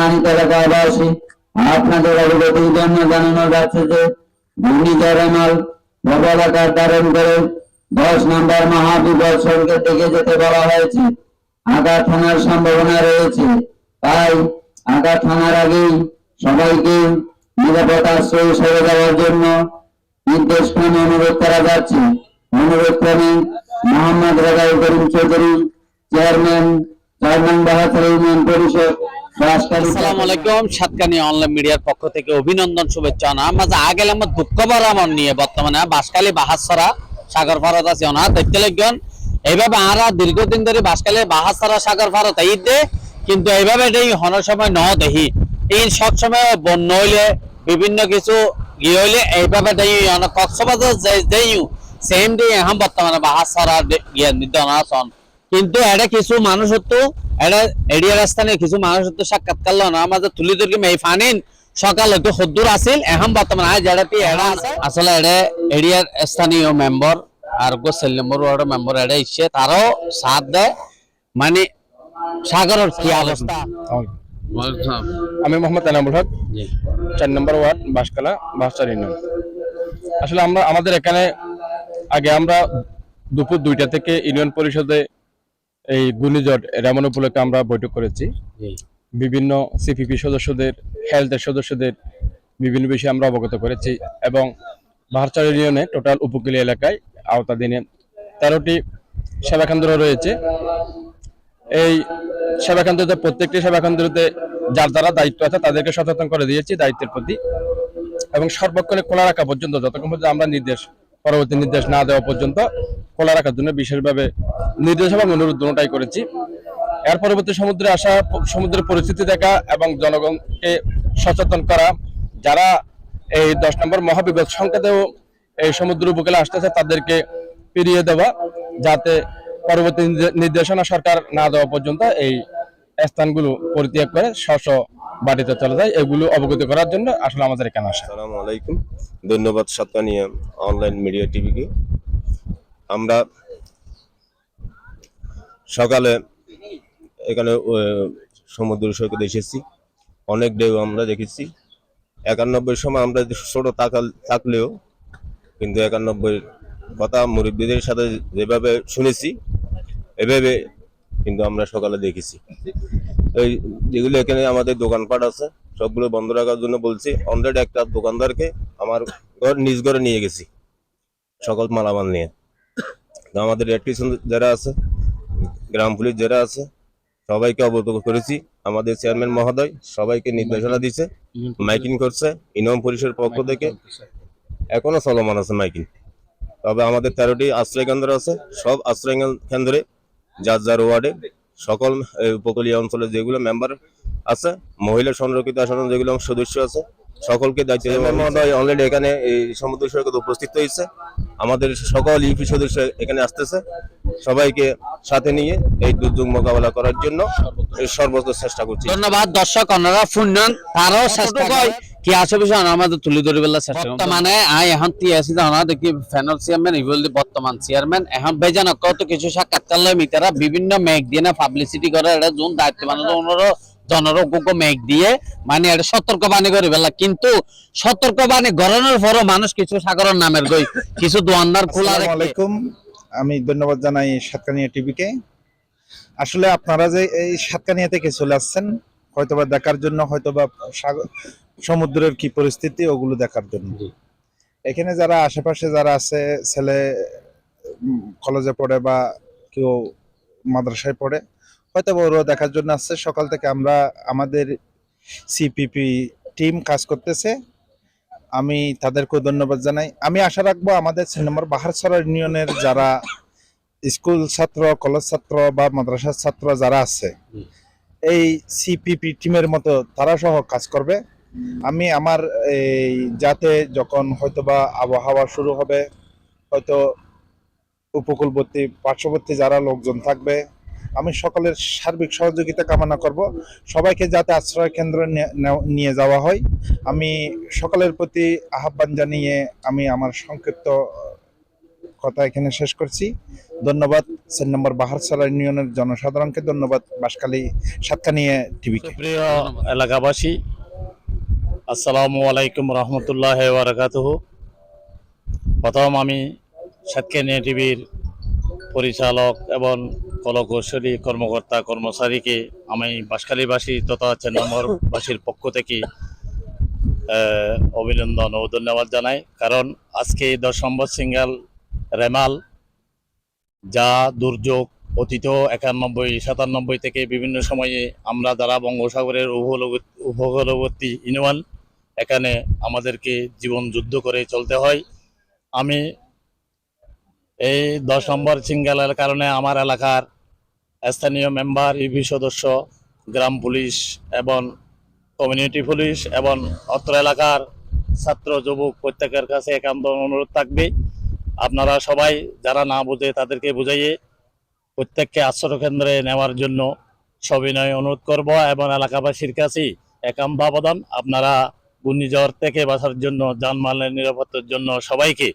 মানিক এলাকাবাসী আপনাদের অবগতির জন্য জানানো যাচ্ছে যে ঘূর্ণিঝড় থানার সম্ভাবনা রয়েছে। তাই আঘাত থানার আগেই সবাইকে নিরাপদ সরে যাওয়ার জন্য নির্দেশ অনুরোধ করা যাচ্ছে। অনুরোধ ক্রমে মোহাম্মদ রাজাই করিম চৌধুরী, চেয়ারম্যান চেয়ারম্যান বাহাত্তর ইউনিয়ন পরিষদ আসসালামু আলাইকুম। সাতকানি অনলাইন মিডিয়ার পক্ষ থেকে অভিনন্দন শুভেচ্ছা না মাঝে আগে আমার দুঃখ আমার নিয়ে বর্তমানে বাসকালী বাহাসরা সাগর ফারত আছে না দেখতে লাগবেন এইভাবে আরা দীর্ঘদিন ধরে বাসকালী বাহাসরা সাগর ফারত এইতে কিন্তু এইভাবে সময় ন দেখি এই সব সময় বন্য হইলে বিভিন্ন কিছু ই হইলে এইভাবে দেই কক্সবাজার দেই সেম ডে এখন বর্তমানে বাহাসরা গিয়ে নির্ধারণ কিন্তু এটা কিছু মানুষ হতো এটা এরিয়া রাস্তানে কিছু মানুষ হতো সাক্ষাৎকার লন। আমাদের তুলি ধরি মেই ফানিন সকাল হয়তো সদ্দুর আছিল এখন বর্তমানে আজ পি এরা আছে। আসলে এটা এরিয়ার স্থানীয় মেম্বার আর গো সেল নম্বর ওয়ার্ড মেম্বার এটা ইচ্ছে তারও সাথ দেয়। মানে সাগরের কি অবস্থা? আমি মোহাম্মদ এনামুল হক চার নম্বর ওয়ার্ড বাসকালা বাসচার ইউনিয়ন। আসলে আমরা আমাদের এখানে আগে আমরা দুপুর দুইটা থেকে ইউনিয়ন পরিষদে এই ঘূর্ণিঝড় রেমন উপলক্ষে আমরা বৈঠক করেছি। বিভিন্ন সিপিপি সদস্যদের হেলথের সদস্যদের বিভিন্ন বিষয়ে আমরা অবগত করেছি এবং বাহারচার ইউনিয়নে টোটাল উপকূলীয় এলাকায় আওতাধীনে তেরোটি সেবাকেন্দ্র রয়েছে। এই সেবাকেন্দ্রতে প্রত্যেকটি সেবাকেন্দ্রতে যার যারা দায়িত্ব আছে তাদেরকে সচেতন করে দিয়েছি দায়িত্বের প্রতি এবং সর্বক্ষণে খোলা রাখা পর্যন্ত যতক্ষণ পর্যন্ত আমরা নির্দেশ পরবর্তী নির্দেশ না দেওয়া পর্যন্ত খোলা রাখার জন্য বিশেষভাবে নির্দেশ এবং অনুরোধ দুটাই করেছি। এর পরবর্তী সমুদ্রে আসা সমুদ্রের পরিস্থিতি দেখা এবং জনগণকে সচেতন করা, যারা এই দশ নম্বর মহাবিপদ সংকেতেও এই সমুদ্র উপকূলে আসতেছে, তাদেরকে ফিরিয়ে দেওয়া, যাতে পরবর্তী নির্দেশনা সরকার না দেওয়া পর্যন্ত এই স্থানগুলো পরিত্যাগ করে স্ব বাড়িতে চলে যায়। এগুলো অবগত করার জন্য আসলে আমাদের এখানে আসা। আলাইকুম। ধন্যবাদ সাতকানিয়া অনলাইন মিডিয়া টিভিকে। আমরা সকালে এখানে সমুদ্র সৈকতে এসেছি। অনেক ঢেউ আমরা দেখেছি। একানব্বই সময় আমরা ছোট তাকাল, থাকলেও, কিন্তু একানব্বই কথা মুরব্বীদের সাথে যেভাবে শুনেছি, এভাবে কিন্তু আমরা সকালে দেখেছি। এই যেগুলো এখানে আমাদের দোকানপাট আছে, সবগুলো বন্ধ রাখার জন্য বলছি অলরেডি একটা দোকানদারকে আমার ঘর, নিজ ঘরে নিয়ে গেছি। সকল মালামাল নিয়ে। আমাদের ইলেকট্রিশিয়ান যারা আছে গ্রাম পুলিশ যারা আছে সবাইকে অবগত করেছি। আমাদের চেয়ারম্যান মহোদয় সবাইকে নির্দেশনা দিছে মাইকিং করছে ইনম পুলিশের পক্ষ থেকে। এখনও চলমান আছে মাইকিং। তবে আমাদের তেরোটি আশ্রয় কেন্দ্র আছে সব আশ্রয় কেন্দ্রে যার যার ওয়ার্ডে সকল উপকূলীয় অঞ্চলে যেগুলো মেম্বার আছে মহিলা সংরক্ষিত আসন যেগুলো সদস্য আছে সকলকে দায়িত্ব মহোদয় অলরেডি এখানে এই সমুদ্র সৈকত উপস্থিত হয়েছে। আমাদের সকল ইউপি সদস্য এখানে আসতেছে। সবাইকে সাথে নিয়ে এই দুর্যোগ মোকাবেলা করার জন্য সর্বোচ্চ চেষ্টা করছি। ধন্যবাদ দর্শক অন্যরা শুনলেন তারও চেষ্টা করে। কি আছে বিষয়? আমাদের তুলি ধরিবেলা চেষ্টা। বর্তমানে আই এখন তি আছি জানা দেখি ফ্যানাল চেয়ারম্যান ইভল বর্তমান চেয়ারম্যান। এখন বেজান কত কিছু সাক্ষাৎকার লয় মিটারা বিভিন্ন মেঘ দিয়ে না পাবলিসিটি করে এটা যোন দায়িত্ব মানে ওনারও জনরোগ্য মেঘ দিয়ে মানে এটা সতর্ক বাণী করে বেলা কিন্তু সতর্ক বাণী গরনের পরও মানুষ কিছু সাগরের নামের গই কিছু খোলা আলাইকুম। আমি ধন্যবাদ জানাই সাতকানিয়া টিভিকে। আসলে আপনারা যে এই সাতকানিয়া থেকে চলে আসছেন হয়তোবা দেখার জন্য হয়তোবা সমুদ্রের কি পরিস্থিতি ওগুলো দেখার জন্য। এখানে যারা আশেপাশে যারা আছে ছেলে কলেজে পড়ে বা কেউ মাদ্রাসায় পড়ে। হয়তো ওরা দেখার জন্য আসছে। সকাল থেকে আমরা, আমাদের সিপিপি টিম কাজ করতেছে। আমি তাদেরকেও ধন্যবাদ জানাই। আমি আশা রাখব আমাদের ছয় নম্বর বাহারছড়া ইউনিয়নের যারা স্কুল ছাত্র, কলেজ ছাত্র বা মাদ্রাসার ছাত্র যারা আছে, এই সিপিপি টিমের মতো তারা সহ কাজ করবে। আমি আমার এই যাতে যখন হয়তোবা আবহাওয়া শুরু হবে, হয়তো উপকূলবর্তী, পার্শ্ববর্তী যারা লোকজন থাকবে, আমি সকলের সার্বিক সহযোগিতা কামনা করব। সবাইকে যাতে আশ্রয় কেন্দ্র নিয়ে যাওয়া হয়। আমি সকলের প্রতি আহ্বান জানিয়ে আমি আমার সংক্ষিপ্ত কথা এখানে শেষ করছি। ধন্যবাদ। সেন নম্বর বাহারসালা ইউনিয়নের জনসাধারণকে ধন্যবাদ। বাসকালী সাতকানিয়া টিভিকে প্রিয় এলাকাবাসী, আসসালামু আলাইকুম রহমতুল্লাহ বারাকাতুহ। প্রথম আমি সাতকানিয়া টিভির পরিচালক এবং কলকৌশলী কর্মকর্তা কর্মচারীকে আমি বাঁশখালীবাসী তথা চার নম্বরবাসীর পক্ষ থেকে অভিনন্দন ও ধন্যবাদ জানাই। কারণ আজকে দশ নম্বর সিঙ্গেল রেমাল, যা দুর্যোগ, অতীত একানব্বই, সাতানব্বই থেকে বিভিন্ন সময়ে আমরা যারা বঙ্গোসাগরের উপকূলবর্তী উপকূলবর্তী ইউনিয়ন, এখানে আমাদেরকে জীবন যুদ্ধ করে চলতে হয়। আমি এই দশ নম্বর সিঙ্গেলের কারণে আমার এলাকার স্থানীয় মেম্বার, ইভি সদস্য, গ্রাম পুলিশ এবং কমিউনিটি পুলিশ এবং অত্র এলাকার ছাত্র, যুবক প্রত্যেকের কাছে একান্ত অনুরোধ থাকবে। আপনারা সবাই যারা না বোঝে তাদেরকে বুঝাইয়ে প্রত্যেককে আশ্রয় কেন্দ্রে নেওয়ার জন্য সবিনয় অনুরোধ করব এবং এলাকাবাসীর কাছে একান্ত আবেদন। আপনারা ঘূর্ণিঝড় থেকে বাঁচার জন্য যানমালের নিরাপত্তার জন্য সবাইকে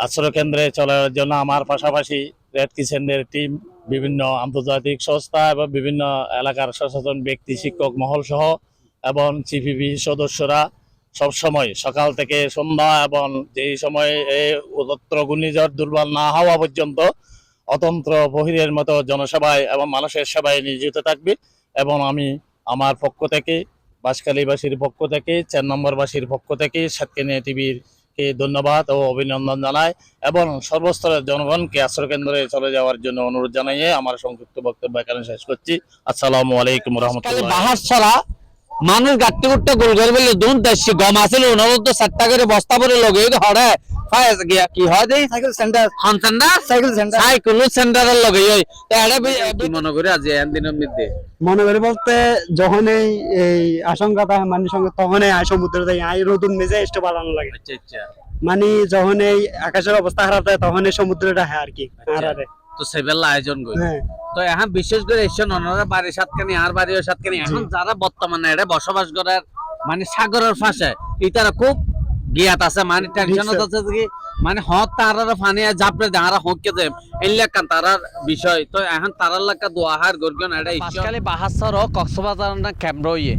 আশ্রয় কেন্দ্রে চলার জন্য আমার পাশাপাশি রেড কিচেনের টিম বিভিন্ন আন্তর্জাতিক সংস্থা এবং বিভিন্ন এলাকার সচেতন ব্যক্তি, শিক্ষক মহল সহ এবং সিপিবি সদস্যরা সব সময় সকাল থেকে সন্ধ্যা এবং যেই সময় এই উদত্র ঘূর্ণিঝড় দুর্বল না হওয়া পর্যন্ত অতন্ত্র বহিরের মতো জনসভায় এবং মানুষের সেবায় নিয়োজিত থাকবে এবং আমি আমার পক্ষ থেকে, বাঁশখালীবাসীর পক্ষ থেকে চার নম্বরবাসীর পক্ষ থেকে, সাতকানিয়া টিভির কে ধন্যবাদ ও অভিনন্দন জানায় এবং সর্বস্তরের জনগণকে আশ্রয় কেন্দ্রে চলে যাওয়ার জন্য অনুরোধ জানাইয়ে আমার সংক্ষিপ্ত বক্তব্য এখানে শেষ করছি। আসসালামু আলাইকুম রহমতুল্লাহ। মানুষ গাট্টি গুট্টি গোল করে বলে দুন দেশি গম আছিল ওনার তো চারটা করে বস্তা করে লগে হরে কি হয় দেই? Cycle centre. হন সেন্টার? Cycle centre. সাইকেল সেন্টারের লগে ওই এটা কি মনে করে আজ এন দিনের মধ্যে? মনে করি বলতে যখন এই এই আশঙ্কা থাকে মানুষের সঙ্গে তখন এই সমুদ্র যাই আই রোদুন মেজে এসে বাড়ানো লাগে। আচ্ছা আচ্ছা। মানে যখন এই আকাশের অবস্থা খারাপ থাকে তখন এই সমুদ্রটা হয় আর কি হারারে তো সেবেলা আয়োজন করি। হ্যাঁ। তো এখন বিশেষ করে এসছেন ওনারা বাড়ি সাতখানি আর বাড়ি ওই সাতখানি এখন যারা বর্তমানে এটা বসবাস করার মানে সাগরের পাশে ইতারা খুব জ্ঞাত আছে মানে টেনশনত আছে যে মানে হত তারার ফানি জাপরে দাঁড়া হকে যে এলাকা তারার বিষয়। তো এখন তারার লাগা দোয়াহার গর্গন এটা পাঁচকালি বাহাসর কক্সবাজার না ক্যামেরা ইয়ে।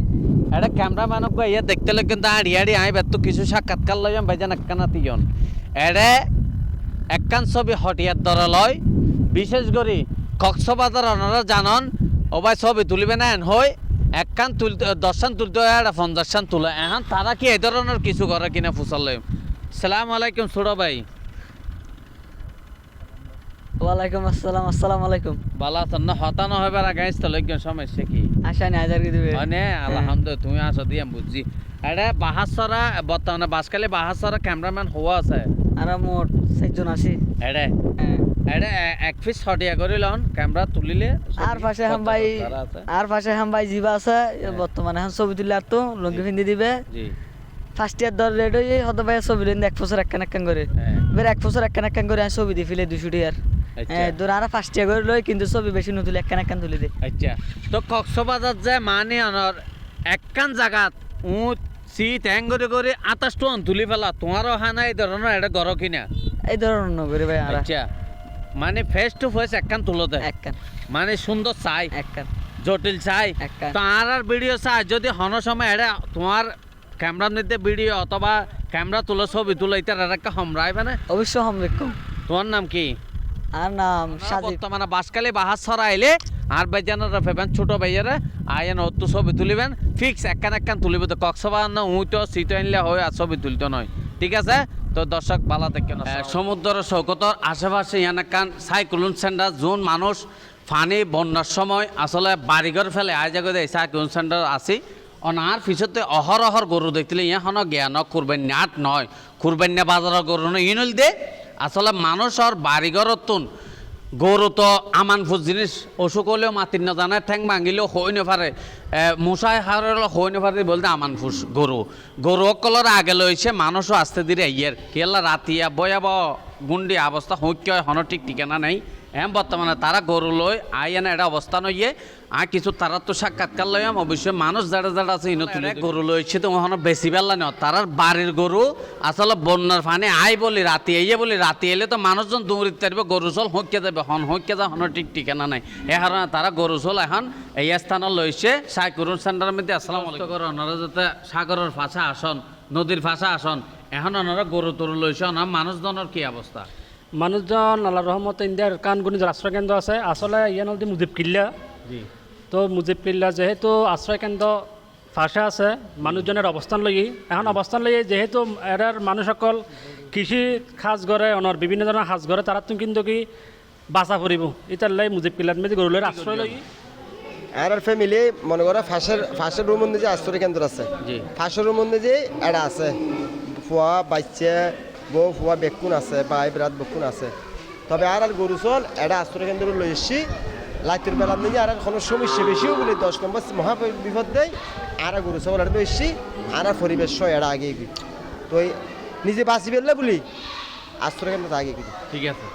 এটা ক্যামেরা মানক ইয়ে দেখতে লোক কিন্তু আর ইয়াড়ি আই বেত কিছু সাক্ষাৎকার লইম ভাইজান একখানা তিয়ন। এড়ে একখান ছবি হটিয়ার দর লয় বিশেষ করে কক্সবাজার ওনারা জানন ওবাই ছবি তুলিবে না এন হই একখান তুলতে দশখান তুলতে হয় আর পঞ্চাশখান তুলে। এখন তারা কি এই ধরনের কিছু করে কিনা ফুসালে? সালাম আলাইকুম ছোড়ো ভাই। ওয়ালাইকুম আসসালাম আসসালামু আলাইকুম। তো না? আগে সমস্যা কি? আশা নেই হাজার দিবে? মানে আলহামদুলিল্লাহ তুমি আসো দিয়ে বুঝছি। এটা বাহাসরা বর্তমানে বাসকালে বাহাসরা ক্যামেরাম্যান হওয়া আছে। আর মোট চারজন আছি। এটা। এটা এক পিস হটিয়া করে লন ক্যামেরা তুলিলে আর পাশে হাম ভাই আর পাশে হাম ভাই জিবা আছে বর্তমানে এখন ছবি তুলে আর তো লুঙ্গি পিন্দি দিবে। জি। ফার্স্ট ইয়ার দর রেড হয়ে হত ভাই ছবি লইন এক বছর একখান একখান করে এবার এক বছর একখান একখান করে আমি ছবি দি ফেলে দুশো টিয়ার ধর আর ফার্স্ট ইয়ার করে লই কিন্তু ছবি বেশি নতুলে একখান একখান তুলে দে। আচ্ছা। তো কক্সবাজার যে মানে অনর একখান জাগাত উঁত শীত হ্যাং করে করে আতাশ টন তুলি ফেলা তোমারও হানা এই ধরনের এটা গর কিনা। এই ধরনের নগরে ভাই আচ্ছা। মানে ফেস টু ফেস একখান তুলো দেয় একখান মানে সুন্দর চাই। একখান জটিল চাই। তো আর আর ভিডিও চাই। যদি হন সময় এটা তোমার ক্যামেরা নিতে ভিডিও অথবা ক্যামেরা তুলো ছবি তুলো এটা একটা হমরাইবে না অবশ্য হম দেখুম তোমার নাম কি? আর নাম সাজিদ বর্তমানে বাসকালে বাহার ছড়াইলে আর বাইজানের ফেবেন ছোট বাইয়ারে আয়েন অত ছবি তুলিবেন। ফিক্স একখান একখান তুলিব তো কক্সবাজার না উইতো সিট আনলে হয় আর ছবি তুলতে নয়। ঠিক আছে? তো দর্শক ভালো দেখেন সমুদ্র সৈকতর আশেপাশে ইয়ান একখান সাইক্লোন সেন্টার যোন মানুষ ফানি বন্যার সময় আসলে বাড়িঘর ফেলে আয় জায়গায় এই সাইক্লোন সেন্টার আছি। অনার পিছতে অহর অহর গরু দেখলে ইয়া হন জ্ঞান কুরবেন নয় কুরবেন না বাজারের গরু নয়। ইনল দে আসলে মানুষের বাড়িঘর তুন গরু তো আমান ফুজ জিনিস, অসুখ হলেও মাতির না জানে ঠ্যাং ভাঙিলেও হই নেপারে মশাই হারেও হই নেপারে বলতে আমান ফুস গরু। গরু অকলের আগে লইছে মানুষও আস্তে ধীরে ইয়ের কেলা রাতিয়া বয়াব গুন্ডি অবস্থা হুঁক্য হন ঠিক ঠিকানা নেই। এম বর্তমানে তারা গরু লই আইয়ান এটা অবস্থান হইয়ে আর কিছু তারা তো সাক্ষাৎকার লইয়াম অবশ্যই মানুষ যারা যারা আছে ইনো তুলে গরু লইছে তো ওখানে বেশি বেলা নয় তারার বাড়ির গরু আসলে বন্যার ফানে আই বলি রাতি আইয়ে বলি রাতি এলে তো মানুষজন দৌড়িতে পারবে গরু চল হইকে যাবে হন হইকে যা হন ঠিক ঠিকানা নাই। এ কারণে তারা গরু চল এখন এই স্থানে লইছে সাইকুরুন সেন্টারের মধ্যে। আসসালাম ওনারা যাতে সাগরের ফাঁসা আসন নদীর ফাঁসা আসন এখন ওনারা গরু তরু লইছে ওনার মানুষজনের কি অবস্থা? মানুষজন আল্লাহ রহমত ইন্ডিয়ার কানগুনি যে আশ্রয় কেন্দ্র আছে আসলে ইয়ান হল মুজিব কিল্লা। জি। তো মুজিব কিল্লা যেহেতু আশ্রয় কেন্দ্র ফাঁসে আছে মানুষজনের অবস্থান লই এখন অবস্থান লই যেহেতু এরার মানুষসকল কৃষি সাজ গড়ে অনর বিভিন্ন ধরনের সাজ গড়ে তারা তুমি কিন্তু কি বাঁচা ফুরিব ইতার লাই মুজিব কিল্লাত মেজি গরুলের আশ্রয় লই আর আর ফ্যামিলি মনে করো ফাঁসের ফাঁসের রুম মধ্যে যে আশ্রয় কেন্দ্র আছে। জি। ফাঁসের রুম মধ্যে যে এটা আছে। ফুয়া বাচ্চা বউ ফুয়া বেকুন আছে, ভাই বিরাট বেকুন আছে। তবে আর আর গরু চল এটা আশ্রয় কেন্দ্র লই এসছি। লাইতের বেলা নিয়ে আর কোনো সমস্যা বেশিও বলে দশ নম্বর মহা বিপদ দেয় আর গরু চল এটা এসছি, আর পরিবেশ সহ এটা আগে তো নিজে বাঁচি পেলে বলি, আশ্রয় কেন্দ্র আগে ঠিক আছে।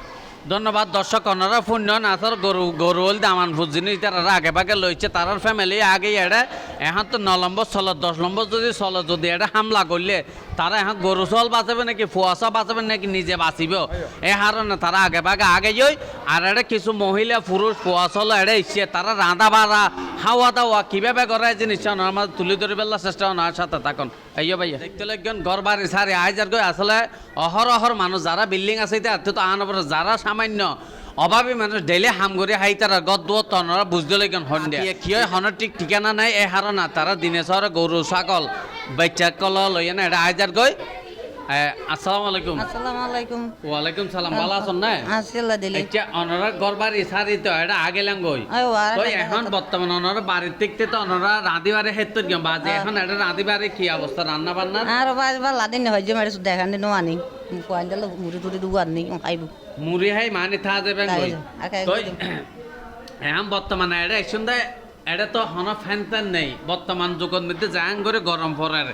ধন্যবাদ দর্শক ওনারা পুণ্য নাথর গরু গরু হল দামান ফুজিনি তারা আগে ভাগে লইছে তারার ফ্যামিলি আগে এড়ে এখন তো ন নম্বর চল দশ নম্বর যদি চল যদি এটা হামলা করলে তারা এখন গরু চল বাঁচাবে নাকি ফুয়াশা বাঁচাবে নাকি নিজে বাঁচিব? এ কারণে তারা আগে ভাগে আগে যাই আর এটা কিছু মহিলা পুরুষ ফুয়াশল এড়ে ইচ্ছে, তারা রাঁধা বাড়া হাওয়া দাওয়া কীভাবে করে জিনিস আমার তুলি ধরে বেলার চেষ্টা ওনার সাথে থাকুন। আইয়ো ভাইয়া। দেখতে লাগবেন ঘর বাড়ি সারি আইজার গই আসলে অহর অহর মানুষ যারা বিল্ডিং আছে তো আন যারা সামান্য অভাবী মানুষ ডেইলি হাম করে হাই তারা গদ তনরা বুঝতে লাগেন হন দিয়ে কি হনের ঠিক ঠিকানা নাই এ হারনা তারা দিনে শহরে গরু ছাগল বাচ্চা কল লইয়া না এটা আইজার গই আসসালামু আলাইকুম আসসালামু আলাইকুম ওয়ালাইকুম সালাম ভালো আছেন না আসিল্লা দিলি আচ্ছা অনরা ঘর বাড়ি সারি তো এটা আগে লাঙ্গই তো এখন বর্তমান অনরা বাড়ির থেকে তো অনরা রাঁধি বাড়ি হেত্তর গিয়ে বাজে এখন এটা রাঁধি বাড়ি কি অবস্থা রান্না বান্না আর বাজ বা লাদিন হইছে মারি সুদ দেখান দিন আনি কোয়ান দিল মুড়ি টুড়ি দুগু আনি খাইবু মুড়ি হাই মানে থা যে, খাই তো। এখন বর্তমানে এটা শুনতে এটা তো হন ফ্যান ট্যান নেই। বর্তমান যুগের মধ্যে যাং করে গরম পড়ার।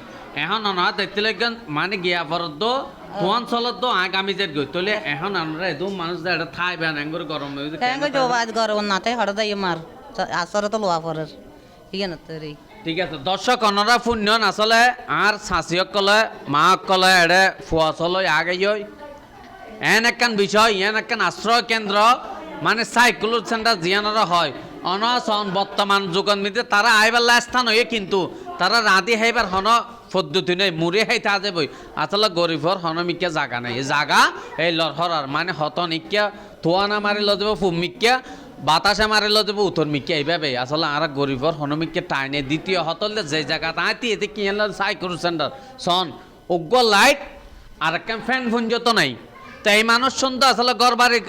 এখন অনা দেখতে লাগেন মানে গিয়া পরত তো ফোন চলত তো আগামী যে গই। তোলে এখন আমরা এদম মানুষ যে এটা থাই বেন করে গরম হয়ে কেন কই বাজ গর নাতে হড় দাই মার আসর তো লোয়া ঠিক আছে তো রে ঠিক আছে দর্শক অনরা পুণ্যন আসলে আর শাসিয়ক কলে মা কলে এড়ে ফুয়া চলে আগে যাই এন একখান বিষয় এন একখান আশ্রয় কেন্দ্র মানে সাইকুলার সেন্টার জিয়ানরা হয়। অনসন বর্তমান যুগের মধ্যে তারা আইবার স্থান হয়ে কিন্তু তারা রাঁধি হাইবার হন পদ্ধতি নেই মুড়ি হাইতে আজে বই আসলে গরিবর হনমিকা জাগা নাই। জাগা, এই লড়হরার মানে হতন ইকিয়া থোয়ানা মারি ল যাব ফুমিকা বাতাসে মারিল দেবো উত্তর মিকে এইভাবে আসলে আর গরিবর হনুমিককে টাইনে, দ্বিতীয় হতল যে জায়গা তাঁতি এতে কি হলো সাইকুর সেন্টার সন উগ্র লাইট আর একটা ফ্যান ফুঞ্জত নাই। তো এই মানুষ শুনতো আসলে ঘর বাড়ি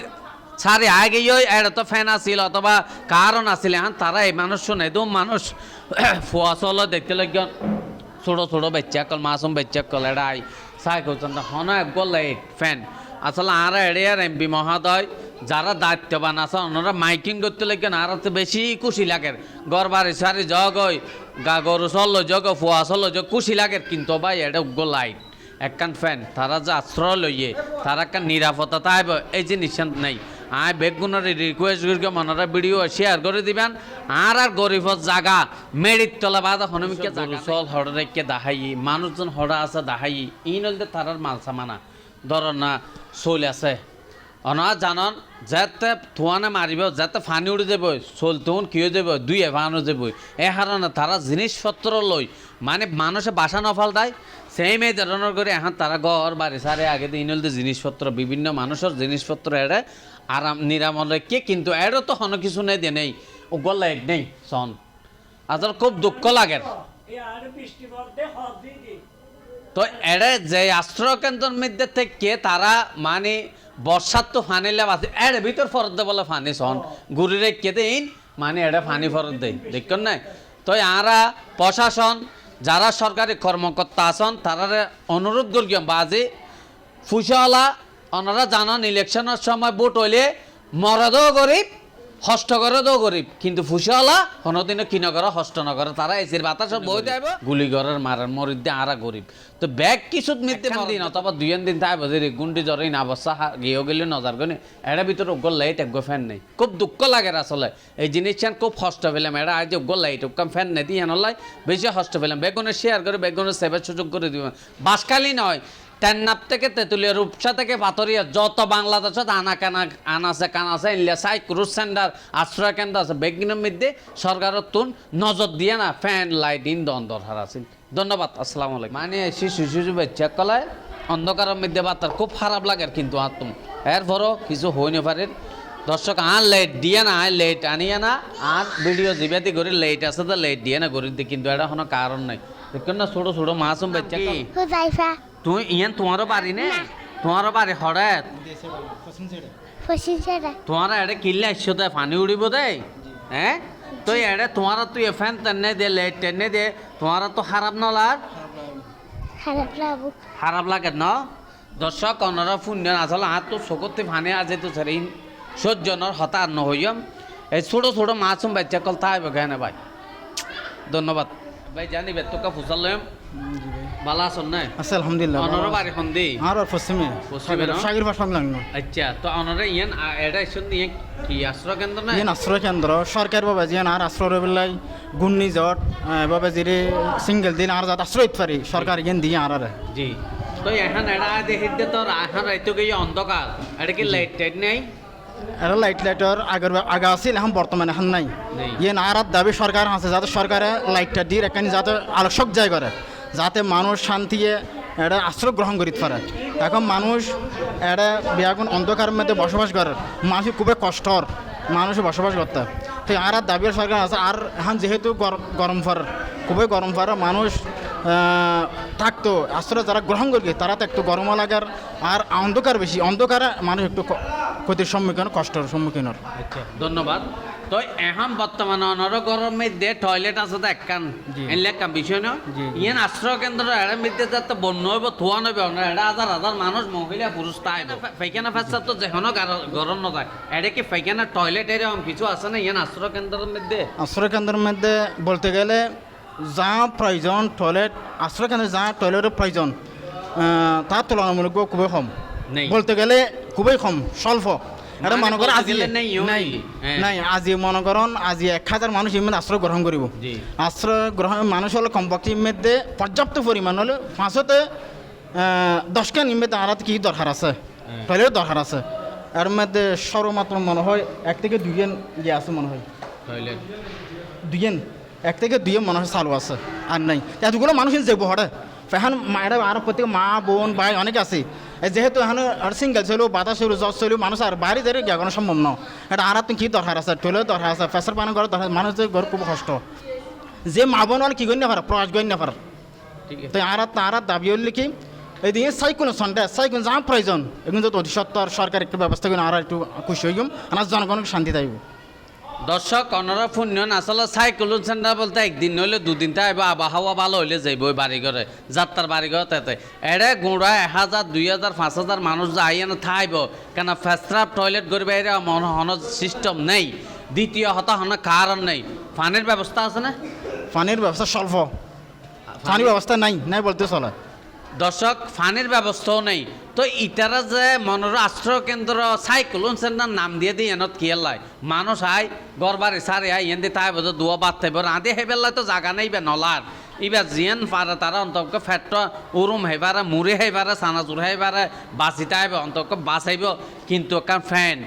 ছাড়ে আগে এটা তো ফ্যান আসিল অথবা কারণ আসিল এখন তারা এই মানুষ শুনে দু মানুষ। ফুয়া চলো, দেখতে লাগন ছোট ছোট বাচ্চা কল, মাসুম বাচ্চা কল এড়াই সাইকেল চন্দ্র হন একগো লাইট ফ্যান আসলে আর এড়িয়ার এমপি মহোদয়, যারা দায়িত্ববান আছে ওনারা মাইকিং করতে লাগেন আর তো বেশি খুশি লাগে। গড় বাড়ি, সারি, জগ, ওই, গা, গরু চলল জগ, ফুয়া চলল জগ, খুশি লাগে, কিন্তু ভাই এটা উগ্র লাইট একখান ফ্যান তারা যে আশ্রয় লইয়ে, তারা একটা নিরাপত্তা তাইব, এই জিনিস নেই। আয় বেগুনের রিকোয়েস্ট করি মনরা ভিডিও শেয়ার করে দিবেন। আর আর গরিবত জাগা মেরিত তলা বাদ হনুমিকে চল হড় দাহাই মানুষজন হরা আছে দাহাই ই নলতে তারার মাল সামানা। ধর না চল আছে অনা জানন যাতে থুয়ানে মারিব যাতে ফানি উড়ে যাব চল তুন কিয় যাব দুই এভানো যাব এ কারণে তারা জিনিসপত্র লই মানে মানুষে বাসা নফাল দেয় সেই মেয়ে ধরনের করে এখন তারা ঘর বাড়ি সারে আগে দিন হলতে জিনিসপত্র বিভিন্ন মানুষের জিনিসপত্র এড়ে আরাম নিরাময় রেখে কিন্তু এরও তো হন কিছু নেই দিয়ে নেই ও গল্লা এক নেই সন আজর খুব দুঃখ লাগে। তো এড়ে যে আশ্রয় কেন্দ্রের মধ্যে থেকে তারা মানে বর্ষার তো ফানিলে আছে। এর ভিতর ফরত দে বলে ফানি সন গুরুরে রেখে দিন মানে এটা ফানি ফরত দেয় দেখুন নাই? তো আরা প্রশাসন, যারা সরকারি কর্মকর্তা আছেন, তারা অনুরোধ করি বাজে ফুসওয়ালা ওনারা জানান ইলেকশনের সময় ভোট হইলে মরদও গরিব হষ্ট করে তো গরিব। কিন্তু ফুসিওয়ালা কোনোদিনও কি নগর হষ্ট নগর তারা এসির বাতাস বই দেব গুলি ঘরের মারার মরিদ দিয়ে আরা গরিব। তো ব্যাগ কিছুত মিলতে দিন অথবা দুই দিন তাই বজে গুন্ডি জ্বরে না বসা গিয়েও গেলে নজর গনে এরা ভিতরে উগ্র লাইট একগো ফ্যান নেই। খুব দুঃখ লাগে আসলে। এই জিনিসটা খুব হষ্ট পেলাম এরা আজ উগ্র লাইট উগ্র ফ্যান নেই দিয়ে নলাই বেশি হষ্ট পেলাম। বেগুনে শেয়ার করে বেগুনে সেবার সুযোগ করে দিব বাসকালি নয় টেন্নাপ থেকে তেঁতুলিয়া রূপসা থেকে পাথরিয়া যত বাংলাদেশত আনা কানা আনাছে কানাছে ইন্ডিয়া সাই ক্রুজ সেন্টার আশ্রয় কেন্দ্র আছে। বেগিনের মধ্যে সরকারের তুন নজর দিয়ে না ফ্যান লাইট ইন দন দরকার আছে ধন্যবাদ আসসালামু আলাইকুম। মানে শিশু শিশু বাচ্চা কলায় অন্ধকারের মধ্যে বাতার খুব খারাপ লাগে কিন্তু আত্ম। এরপরও কিছু হইনি পারে। দর্শক আর লেট দিয়ে না আর লেট আনিয়ে না আর ভিডিও জিবাতি করে লেট আছে তো লেট দিয়ে না করে কিন্তু এটা কোনো কারণ নাই। দেখুন না ছোটো ছোটো মাছুম বাচ্চা কি তুই ইয়ান তোমারও বাড়ি নে? তোমারও বাড়ি হঠাৎ তোমার এড়ে কিল্লে আসছো তো পানি উড়িব দে? হ্যাঁ? তো এড়ে তোমার তুই ফ্যান টেনে দে লেট টেনে দে। তোমার তো খারাপ নলার খারাপ লাগবো। খারাপ লাগে ন? দর্শক অনরা শূন্য আসলে আর তো চকুতে ফানে আছে তো সেদিন সহ্যনর হতার নহইম এই ছোটো ছোটো মাছুম বাচ্চা কল তাই কেন ভাই। ধন্যবাদ। ভাই জানিবে তোকে ফুসাল লইম ভালো আছেন না? আছে আলহামদুলিল্লাহ অনর বাড়ি সন্ধি আর পশ্চিমে। পশ্চিমে না? সাগর ভাষা লাগল আচ্ছা তো অনরে ইয়ান এটা কি আশ্রয় কেন্দ্র না ইয়ান আশ্রয় কেন্দ্র। সরকার বাবা জিয়ান আর আশ্রয় ঘূর্ণিঝড় বাবা জিরে সিঙ্গেল দিন আর যাত আশ্রয় পারি সরকার ইয়ান দিয়ে আর জি। তো এখন এটা দেখিতে এখন রাইতো গিয়ে অন্ধকার এটা কি লাইট টাইট নেই? এটা লাইট লাইটর আগের আগা আছিল এখন বর্তমানে এখন নাই। ইয়ে আর দাবি সরকার আছে যাতে সরকারে লাইটটা দিয়ে এখানে যাতে আলোচক যায় করে যাতে মানুষ শান্তিয়ে এটা আশ্রয় গ্রহণ করিতে পারে। এখন মানুষ এটা বিয়াগুন অন্ধকারের মধ্যে বসবাস করে। মানুষ খুবই কষ্টর মানুষ বসবাস করতে। তো আর দাবি সরকার আছে। আর এখন যেহেতু গর- গরম ফর খুবই গরম ফর মানুষ থাকতো। আশ্রয় যারা গ্রহণ করি তারা তো একটু গরম লাগার আর অন্ধকার বেশি। অন্ধকারে মানুষ একটু ক্ষতির সম্মুখীন কষ্টের সম্মুখীন হয়। আচ্ছা ধন্যবাদ। তো এখন বর্তমানে অনর গরমের মধ্যে টয়লেট আছে তো একখান এনলে একখান বিষয় না? ইয়ান আশ্রয় কেন্দ্র এর মধ্যে যাতে বন্য হইব থোয়া নইব এটা হাজার হাজার মানুষ মহিলা পুরুষ তাই পাইখানা ফেসার তো যেখানে গরম না যায়। এটা কি পাইখানা টয়লেট এরকম কিছু আছে না? ইয়ান আশ্রয় কেন্দ্রের মধ্যে? আশ্রয় কেন্দ্রের মধ্যে বলতে গেলে যা প্রয়োজন টয়লেট আশ্রয় কেন্দ্রে যা টয়লেটের প্রয়োজন তার তুলনামূলক খুবই কম। বলতে গেলে খুবই কম স্বল্প। এটা মানে করো বলতে আজি নাই। নাই আজি মনে করুন আজি এক হাজার মানুষ ইমেন আশ্রয় গ্রহণ করিব। আশ্রয় গ্রহণ মানুষ হলে কমপক্ষে ইমেদে পর্যাপ্ত পরিমাণ হলে পাঁচতে দশখান ইমেদে আর কি দরকার আছে। টয়লেট দরকার আছে। এর মধ্যে সর্বমাত্র মনে হয় এক থেকে দুইজন ইয়ে আছে মনে হয়। টয়লেট দুইয়েন এক থেকে দুইয়েন মনে হয় চালু আছে আর নাই। এতগুলো মানুষ যাব হরে এখন মায়েরা আর প্রত্যেক মা বোন ভাই অনেক আছে। যেহেতু এখন আর সিঙ্গেল ছিল বাতাস ছিল জ্বর ছিল মানুষ আর বাইরে যাই গেগানো সম্ভব ন। এটা আর তুমি কি দরকার আছে? টয়লেট দরকার আছে প্রেসার পানি করার দরকার মানুষের ঘর খুব কষ্ট। যে মা বোন আর কি করি না পারে? প্রয়াস করি না পারে। তো আর তার দাবি হল কি এইদিকে সাইকুন সন্ডে সাইকুন যা প্রয়োজন। এখন যদি অতি সত্তর সরকার একটু ব্যবস্থা করেন আর একটু খুশি হইম আর জনগণকে শান্তি থাকব দর্শক অনরা পুণ্যন আসলে সাইকেল সেন্টার বলতে একদিন নইলে দুদিন তাইব আবহাওয়া ভালো হইলে যাইব ওই বাড়ি ঘরে যাত্রার বাড়ি ঘর তাতে। এড়ে গুঁড়া এক হাজার দুই হাজার পাঁচ হাজার মানুষ যাই না থাইব কেন ফেস্ট্রাপ টয়লেট করবে এরা মন হন সিস্টেম নেই। দ্বিতীয় হতা হন কারণ নেই। পানির ব্যবস্থা আছে না? পানির ব্যবস্থা স্বল্প। পানির ব্যবস্থা নাই নাই বলতে চলে। দর্শক ফানির ব্যবস্থাও নেই। তো ইতারা যে মনোর আশ্রয় কেন্দ্র সাইক্লোন সেন্টার নাম দিয়ে দিয়ে এনত কি মানুষ আই গড়বাড়ি সারে আই এন তাই বোধ দুয়া বাদ থাকবে রাঁধে হেবেলাই তো জাগা নেই বে নলার। ইবার জিয়ান পারে তারা অন্তক ফেট উরুম হেবারে মুড়ি হেবারে সানাজুর হেবারে বাঁচিতে আইবে অন্তক বাঁচাইব কিন্তু একটা ফ্যান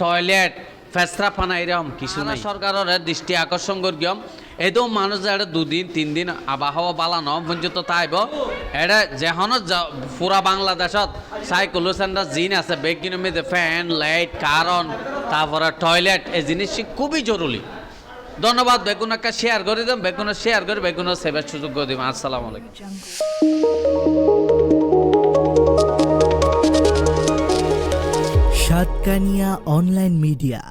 টয়লেট ফেসরা ফানা এরকম কিছু না সরকারের দৃষ্টি আকর্ষণ করিয়ম এদম মানুষ এটা দুদিন তিন দিন আবহাওয়া বালানো পর্যন্ত তাইব এটা যেহন পুরা বাংলাদেশত সাইকেল সেন্টার জিন আছে বেগিনের মধ্যে ফ্যান, লাইট, কারণ, তারপরে টয়লেট এই জিনিস খুবই জরুরি। ধন্যবাদ, বেগুনকে শেয়ার করে দেন বেগুন শেয়ার করে, বেগুন সেবার সুযোগ করে দিব আসসালামু আলাইকুম। Satkania online media.